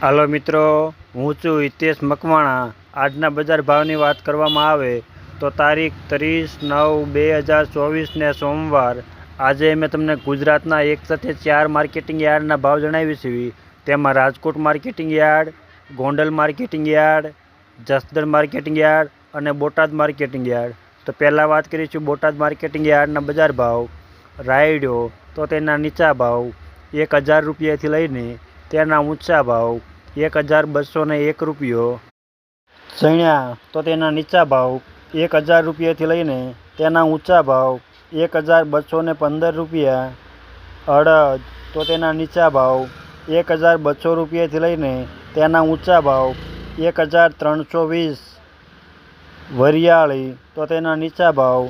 હાલો મિત્રો, હું છું હિતેશ મકવાણા. આજના બજાર ભાવની વાત કરવામાં આવે તો તારીખ ત્રીસ નવ બે હજાર ચોવીસને સોમવાર. આજે મેં તમને ગુજરાતના એક સાથે ચાર માર્કેટિંગ યાર્ડના ભાવ જણાવી છે. તેમાં Rajkot marketing yard, Gondal marketing yard, Jasdan marketing yard અને બોટાદ માર્કેટિંગ યાર્ડ. તો પહેલાં વાત કરીશું બોટાદ માર્કેટિંગ યાર્ડના બજાર ભાવ. રાયડો, તો તેના નીચા ભાવ એક હજાર રૂપિયાથી લઈને તેના ઊંચા ભાવ. એક હજાર બસો ને એક રૂપિયો. ચણ્યા તો તેના નીચા ભાવ એક હજાર રૂપિયાથી લઈને તેના ઊંચા ભાવ એક હજાર બસો ને પંદર રૂપિયા. અડદ, તો તેના નીચા ભાવ એક હજાર બસો રૂપિયાથી લઈને તેના ઊંચા ભાવ એક હજાર ત્રણસો વીસ. વરિયાળી, તો તેના નીચા ભાવ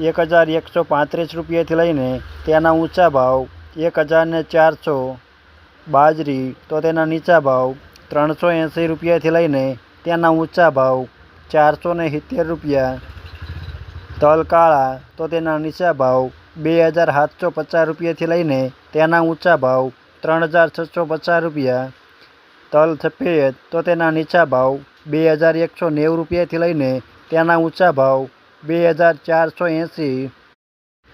એક હજાર એકસો પાંત્રીસ રૂપિયાથી લઈને તેના ઊંચા ભાવ એક હજાર ને ચારસો. બાજરી, તો તેના નીચા ભાવ ત્રણસો એંસી રૂપિયાથી લઈને તેના ઊંચા ભાવ ચારસો ને સિત્તેર રૂપિયા. તલ કાળા તો તેના નીચા ભાવ બે હજાર સાતસો પચાસ રૂપિયાથી લઈને તેના ઊંચા ભાવ ત્રણ હજાર છસો પચાસ રૂપિયા. તલ સફેદ તો તેના નીચા ભાવ બે હજાર એકસો નેવું રૂપિયાથી લઈને તેના ઊંચા ભાવ બે હજાર ચારસો એંસી.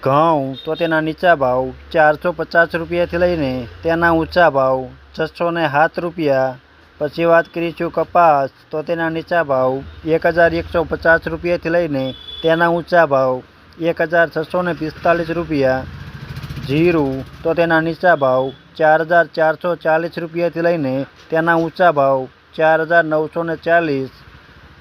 ઘઉં તો તેના નીચા ભાવ ચારસો પચાસ રૂપિયાથી લઈને તેના ઊંચા ભાવ છસો ને સાત રૂપિયા. પછી વાત કરીશું કપાસ. તો તેના નીચા ભાવ એક હજાર એકસો પચાસ રૂપિયાથી લઈને તેના ઊંચા ભાવ એક હજાર છસો ને પિસ્તાલીસ રૂપિયા. જીરું, તો તેના નીચા ભાવ ચાર હજાર ચારસો ચાલીસ રૂપિયાથી લઈને તેના ઊંચા ભાવ ચાર હજાર નવસો ને ચાલીસ.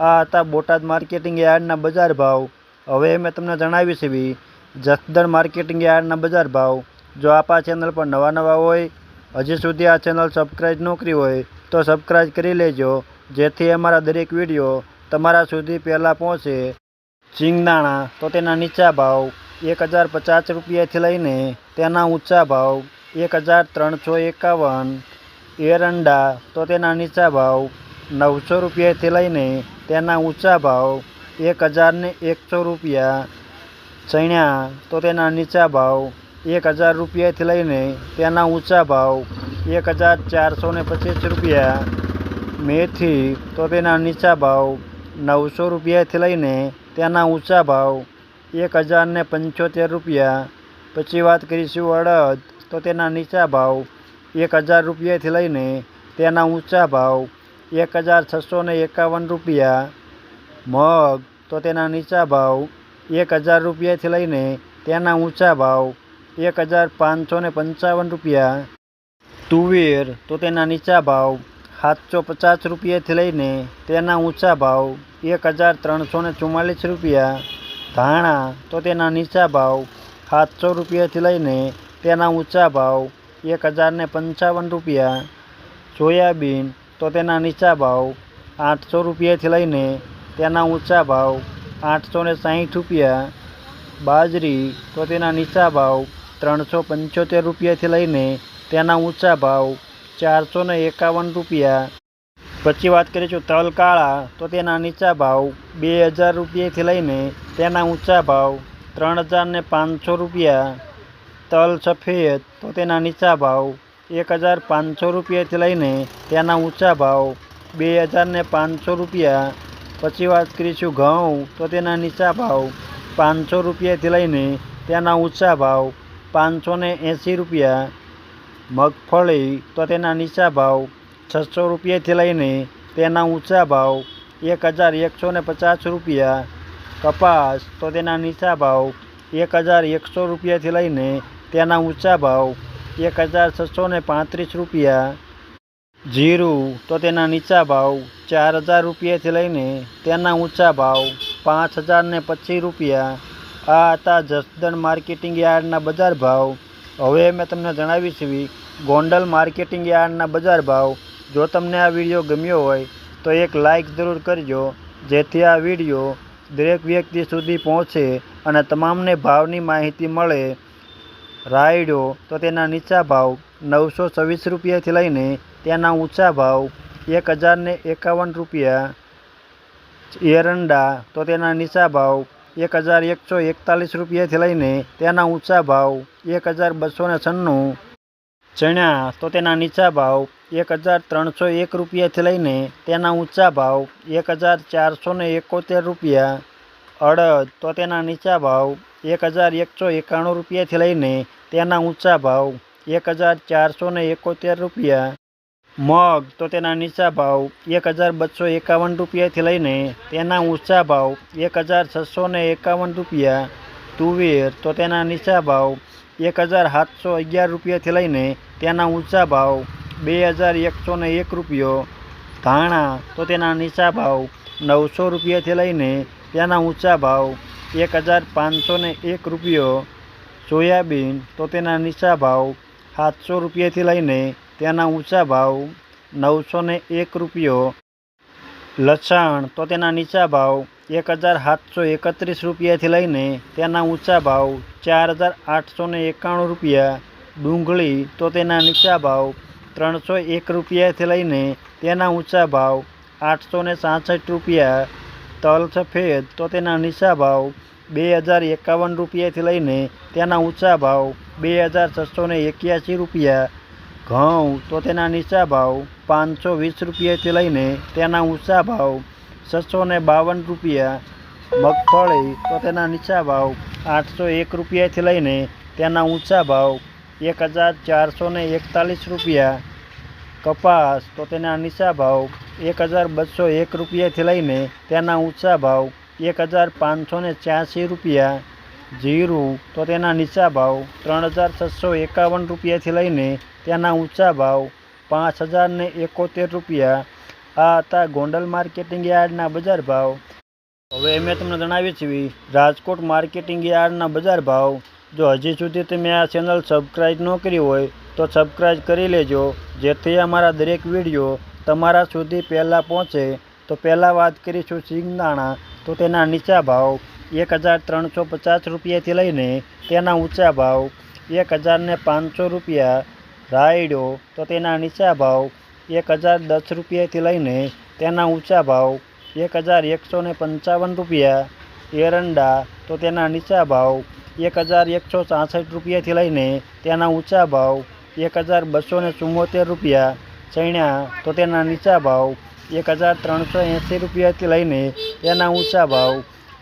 આ હતા બોટાદ માર્કેટિંગ યાર્ડના બજાર ભાવ. હવે મેં તમને જણાવી છે બી, જસદણ માર્કેટિંગ યાર્ડના બજાર ભાવ. જો આપ આ ચેનલ પર નવા નવા હોય, હજી સુધી આ ચેનલ સબસ્ક્રાઈબ ન કરી હોય તો સબસ્ક્રાઈબ કરી લેજો, જેથી અમારા દરેક વીડિયો તમારા સુધી પહેલાં પહોંચે. સિંગદાણા તો તેના નીચા ભાવ એક હજાર પચાસ રૂપિયાથી લઈને તેના ઊંચા ભાવ એક હજાર ત્રણસો એકાવન. એરંડા તો તેના નીચા ભાવ નવસો રૂપિયાથી લઈને તેના ઊંચા ભાવ એક હજાર ને એકસો રૂપિયા. ચણ્યા તો તેના નીચા ભાવ એક હજાર રૂપિયાથી લઈને તેના ઊંચા ભાવ એક હજાર ચારસો ને પચીસ રૂપિયા. મેથી તો તેના નીચા ભાવ નવસો રૂપિયાથી લઈને તેના ઊંચા ભાવ એક હજાર ને પંચોતેર રૂપિયા. પછી વાત કરીશું અડદ, તો તેના નીચા ભાવ એક હજાર રૂપિયાથી લઈને તેના ઊંચા ભાવ એક હજાર છસો ને એકાવન રૂપિયા. મગ, તો તેના નીચા ભાવ એક હજાર રૂપિયાથી લઈને તેના ઊંચા ભાવ એક હજાર પાંચસો ને પંચાવન રૂપિયા. તુવેર તો તેના નીચા ભાવ સાતસો પચાસ રૂપિયાથી લઈને તેના ઊંચા ભાવ એક હજાર ત્રણસો ને ચુમ્માલીસ રૂપિયા. ધાણા તો તેના નીચા ભાવ સાતસો રૂપિયાથી લઈને તેના ઊંચા ભાવ એક હજાર ને પંચાવન રૂપિયા. સોયાબીન તો તેના નીચા ભાવ આઠસો રૂપિયાથી લઈને તેના ઊંચા ભાવ આઠસો ને સાહીઠ રૂપિયા. બાજરી તો તેના નીચા ભાવ ત્રણસો પંચોતેર રૂપિયાથી લઈને તેના ઊંચા ભાવ ચારસો ને એકાવન રૂપિયા. પછી વાત કરીશું તલ કાળા, તો તેના નીચા ભાવ બે હજાર રૂપિયાથી લઈને તેના ઊંચા ભાવ ત્રણ હજાર ને પાંચસો રૂપિયા. તલ સફેદ, તો તેના નીચા ભાવ એક હજાર પાંચસો રૂપિયાથી લઈને તેના ઊંચા ભાવ બે હજાર ને પાંચસો રૂપિયા. પછી વાત કરીશું ઘઉં, તો તેના નીચા ભાવ પાંચસો રૂપિયાથી લઈને તેના ઊંચા ભાવ પાંચસો ને એંસી રૂપિયા. મગફળી તો તેના નીચા ભાવ છસો રૂપિયાથી લઈને તેના ઊંચા ભાવ એક હજાર એકસો ને પચાસ રૂપિયા. કપાસ તો તેના નીચા ભાવ એક હજાર એકસો રૂપિયાથી લઈને તેના ઊંચા ભાવ એક હજાર છસો ને પાંત્રીસ રૂપિયા. જીરું તો તેના નીચા ભાવ ચાર હજાર રૂપિયાથી લઈને તેના ઊંચા ભાવ પાંચ હજાર ને પચીસ રૂપિયા. આ હતા જસદણ માર્કેટિંગ યાર્ડના બજાર ભાવ. હવે મેં તમને જણાવી છે ગોંડલ માર્કેટિંગ યાર્ડના બજાર ભાવ, જો તમને આ વીડિયો ગમ્યો હોય, તો એક લાઈક જરૂર કરજો, જેથી આ વીડિયો દરેક વ્યક્તિ સુધી પહોંચે અને તમામને ભાવની માહિતી મળે. રાયડો, તો તેના નીચા ભાવ નવસો છવ્વીસ રૂપિયાથી લઈને તેના ઊંચા ભાવ એક હજારને એકાવન રૂપિયા. એરંડા, તો તેના નીચા ભાવ એક હજાર એકસો એકતાલીસ રૂપિયાથી લઈને તેના ઊંચા ભાવ એક હજાર બસો છન્નું. ચણા તો તેના નીચા ભાવ એક હજાર ત્રણસો એક રૂપિયાથી લઈને તેના ઊંચા ભાવ એક હજાર ચારસો એકોતેર રૂપિયા. અડદ, તો તેના નીચા ભાવ એક હજાર એકસો એકાણું રૂપિયાથી લઈને તેના ઊંચા ભાવ એક હજાર ચારસો એકોતેર રૂપિયા. મગ, તો તેના નીચા ભાવ એક હજાર બસો એકાવન રૂપિયાથી લઈને તેના ઊંચા ભાવ એક હજાર છસો એકાવન રૂપિયા. તુવેર, તો તેના નીચા ભાવ એક હજાર સાતસો અગિયાર રૂપિયાથી લઈને તેના ઊંચા ભાવ બે હજાર એકસો ને એક રૂપિયો. ધાણા તો તેના નીચા ભાવ નવસો રૂપિયાથી લઈને તેના ઊંચા ભાવ એક હજાર પાંચસો ને એક રૂપિયો. સોયાબીન તો તેના નીચા ભાવ સાતસો રૂપિયાથી લઈને તેના ઊંચા ભાવ નવસો ને એક રૂપિયો. લસણ તો તેના નીચા ભાવ એક હજાર સાતસો એકત્રીસ રૂપિયાથી લઈને તેના ઊંચા ભાવ ચાર હજાર આઠસો એકાણું રૂપિયા. ડુંગળી તો તેના નીચા ભાવ ત્રણસો એક રૂપિયાથી લઈને તેના ઊંચા ભાવ આઠસો સાસઠ રૂપિયા. તલ સફેદ તો તેના નીચા ભાવ બે હજાર એકાવન રૂપિયાથી લઈને તેના ઊંચા ભાવ બે હજાર છસો એક્યાસી રૂપિયા. ઘઉં તો તેના નીચા ભાવ પાંચસો વીસ રૂપિયાથી લઈને તેના ઊંચા ભાવ છસો ને બાવન રૂપિયા મગફળી તો તેના નીચા ભાવ આઠસો એક રૂપિયાથી લઈને તેના ઊંચા ભાવ એક હજાર ચારસો ને એકતાલીસ રૂપિયા. કપાસ તો તેના નીચા ભાવ એક હજાર બસો એક રૂપિયાથી લઈને તેના ઊંચા ભાવ એક હજાર પાંચસો ને છ્યાસી રૂપિયા. જીરું તો તેના નીચા ભાવ ત્રણ હજાર છસો એકાવન રૂપિયાથી લઈને તેના ઊંચા ભાવ પાંચ હજાર એકોતેર રૂપિયા. આ હતા ગોંડલ માર્કેટિંગ યાર્ડના બજાર ભાવ. હવે મેં તમને જણાવી છીએ, રાજકોટ માર્કેટિંગ યાર્ડના બજાર ભાવ. જો હજી સુધી તમે આ ચેનલ સબસ્ક્રાઈબ ન કરી હોય, તો સબસ્ક્રાઈબ કરી લેજો. જેથી અમારા દરેક વીડિયો તમારા સુધી પહેલાં પહોંચે. તો પહેલાં વાત કરીશું સિંગદાણા. તો તેના નીચા ભાવ, એક હજાર ત્રણસો પચાસ રૂપિયાથી લઈને તેના ઊંચા ભાવ, એક હજારને પાંચસો રૂપિયા. રાયડો, તો તેના નીચા ભાવ એક હજાર દસ રૂપિયાથી લઈને તેના ઊંચા ભાવ, એક હજાર એકસો ને પંચાવન રૂપિયા, એરંડા તો તેના નીચા ભાવ, એક હજાર એકસો છાસઠ રૂપિયાથી લઈને તેના ઊંચા ભાવ, એક હજાર બસો ને ચુમ્મોતેર રૂપિયા ચણ્યા તો તેના નીચા ભાવ, એક હજાર ત્રણસો એંસી રૂપિયાથી લઈને તેના ઊંચા ભાવ,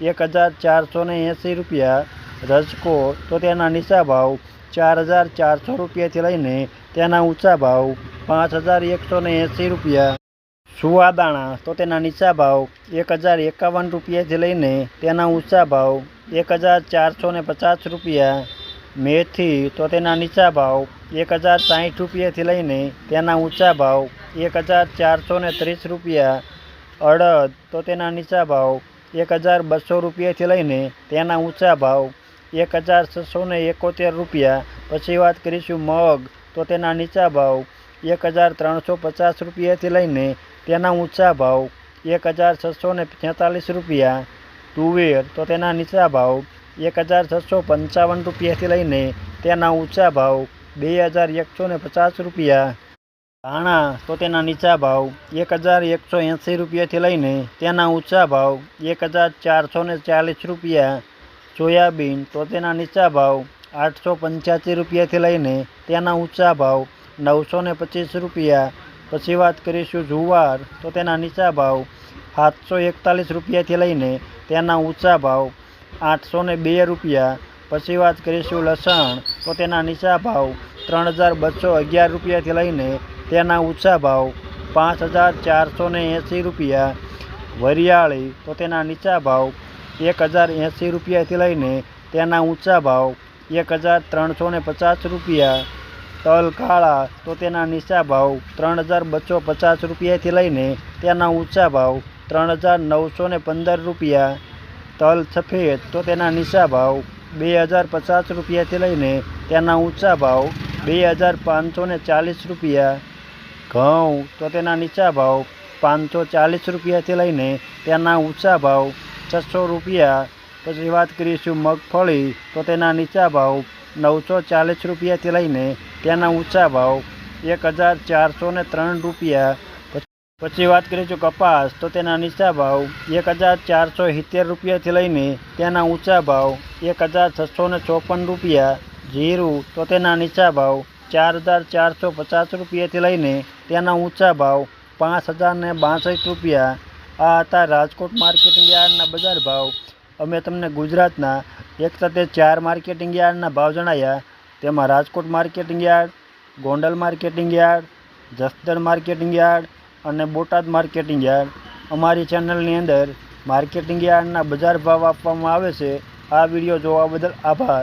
એક હજાર ચારસો ને એંસી રૂપિયા, રજકો તો તેના નીચા ભાવ, ચાર હજાર ચારસો રૂપિયાથી લઈને તેના ઊંચા ભાવ પાંચ હજાર એકસો ને એંસી રૂપિયા. સુવાદાણા તો તેના નીચા ભાવ એક હજાર એકાવન રૂપિયાથી લઈને તેના ઊંચા ભાવ એક હજાર ચારસો ને પચાસ રૂપિયા. મેથી, તો તેના નીચા ભાવ એક હજાર સાઠ રૂપિયાથી લઈને તેના ઊંચા ભાવ એક હજાર ચારસો ને ત્રીસ રૂપિયા. અડદ, તો તેના નીચા ભાવ એક હજાર બસો રૂપિયાથી લઈને તેના ઊંચા ભાવ એક હજાર છસો ને એકોતેર રૂપિયા. પછી વાત કરીશું મગ તો તેના નીચા ભાવ એક હજાર ત્રણસો પચાસ રૂપિયાથી લઈને તેના ઊંચા ભાવ એક હજાર છસો ને છેતાલીસ રૂપિયા. તુવેર, તો તેના નીચા ભાવ એક હજાર છસો પંચાવન રૂપિયાથી લઈને તેના ઊંચા ભાવ બે હજાર એકસો ને પચાસ રૂપિયા. ધાણા, તો તેના નીચા ભાવ એક હજાર એકસો એંસી રૂપિયાથી લઈને તેના ઊંચા ભાવ એક હજાર ચારસો ને ચાલીસ રૂપિયા. સોયાબીન, તો તેના નીચા ભાવ આઠસો પંચ્યાસી રૂપિયાથી લઈને તેના ઊંચા ભાવ નવસો ને પચીસ રૂપિયા. પછી વાત કરીશું જુવાર, તો તેના નીચા ભાવ સાતસો એકતાલીસ રૂપિયાથી લઈને તેના ઊંચા ભાવ આઠસો ને બે રૂપિયા. પછી વાત કરીશું લસણ, તો તેના નીચા ભાવ ત્રણ હજાર બસો અગિયાર રૂપિયાથી લઈને તેના ઊંચા ભાવ પાંચ હજાર ચારસો ને એંસી રૂપિયા. વરિયાળી, તો તેના નીચા ભાવ એક હજાર એંસી રૂપિયાથી લઈને તેના ઊંચા ભાવ એક હજાર ત્રણસો ને પચાસ રૂપિયા તલ કાળા તો તેના નીચા ભાવ ત્રણ હજાર બસો પચાસ રૂપિયાથી લઈને તેના ઊંચા ભાવ ત્રણ હજાર નવસો ને પંદર રૂપિયા તલ સફેદ તો તેના નીચા ભાવ બે હજાર પચાસ રૂપિયાથી લઈને તેના ઊંચા ભાવ બે હજાર પાંચસો ને ચાલીસ રૂપિયા ઘઉં તો તેના નીચા ભાવ પાંચસો ચાલીસ રૂપિયાથી લઈને તેના ઊંચા ભાવ છસો રૂપિયા પછી વાત કરીશું મગફળી. તો તેના નીચા ભાવ નવસો ચાલીસ રૂપિયાથી લઈને તેના ઊંચા ભાવ એક હજાર ચારસો ને ત્રણ રૂપિયા. પછી વાત કરીશું કપાસ. તો તેના નીચા ભાવ એક હજાર ચારસો સિત્તેર રૂપિયાથી લઈને તેના ઊંચા ભાવ એક હજાર છસો ને ચોપન રૂપિયા. જીરું. તો તેના નીચા ભાવ ચાર હજાર ચારસો પચાસ રૂપિયાથી લઈને તેના ઊંચા ભાવ પાંચ હજાર ને બાસઠ રૂપિયા. આ હતા રાજકોટ માર્કેટિંગ યાર્ડના બજાર ભાવ. અમે તમને ગુજરાતના એક સાથે ચાર માર્કેટિંગ યાર્ડના ભાવ જણાવ્યા તેમાં Rajkot marketing yard, Gondal marketing yard, Jasdan marketing yard અને બોટાદ માર્કેટિંગ યાર્ડ. અમારી ચેનલની અંદર માર્કેટિંગ યાર્ડના બજાર ભાવ આપવામાં આવે છે. આ વીડિયો જોવા બદલ આભાર.